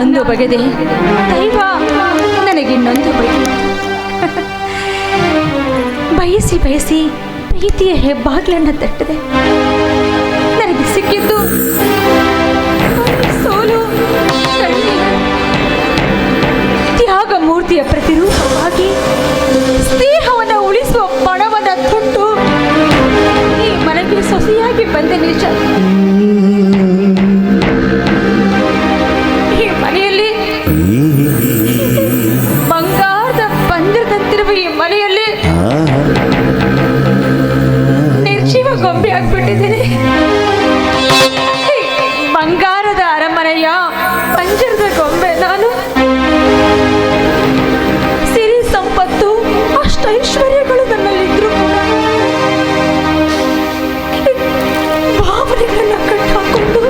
ಒಂದು ಬಗೆದೆ ದೈವ ನನಗಿನ್ನೊಂದು ಬಗೆ. ಬಯಸಿ ಬಯಸಿ ಪ್ರೀತಿಯ ಹೆಬ್ಬಾಗ್ಲನ್ನ ತಟ್ಟಿದೆ. ನನಗೆ ಸಿಕ್ಕಿದ್ದು ಸೋಲು. ತ್ಯಾಗ ಮೂರ್ತಿಯ ಗೊಂಬೆ ಆಗ್ಬಿಟ್ಟಿದ್ದೀನಿ ಬಂಗಾರದ ಅರಮನೆಯ ಪಂಜರದ ಗೊಂಬೆ ನಾನು. ಸಿರಿ ಸಂಪತ್ತು ಅಷ್ಟೈಶ್ವರ್ಯಗಳು ನನ್ನಲ್ಲಿದ್ರು ಕೂಡ. ಭಾವನೆಗಳನ್ನ ಕಟ್ಟಾಕೊಂಡು